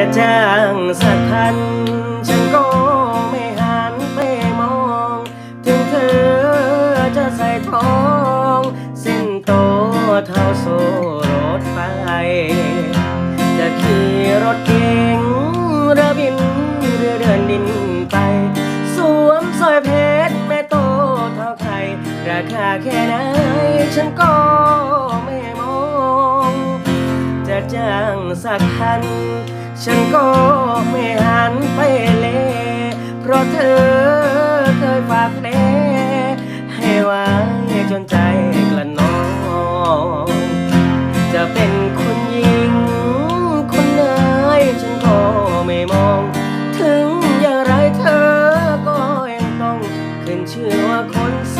จะจ้างสักพัน ฉันก็ไม่หันไปมอง ถึงเธอจะใส่ทอง เส้นโตเท่าโซรถไฟ จะขี่รถเก๋งเรือบินเรือเดินดินไป สวมสร้อยเพชรแม่โตเท่าไทยราคาแค่ไหนฉันก็ จ้างสักคัน ฉันก็ไม่หันไปเล เพราะเธอเคยฝากเล ให้วายจนใจกระนอง จะเป็นคนณหญิงคนไหนฉันก็ไม่มอง ถึงอย่างไรเธอก็ยังต้อง ขึ้นชื่อว่าคนโส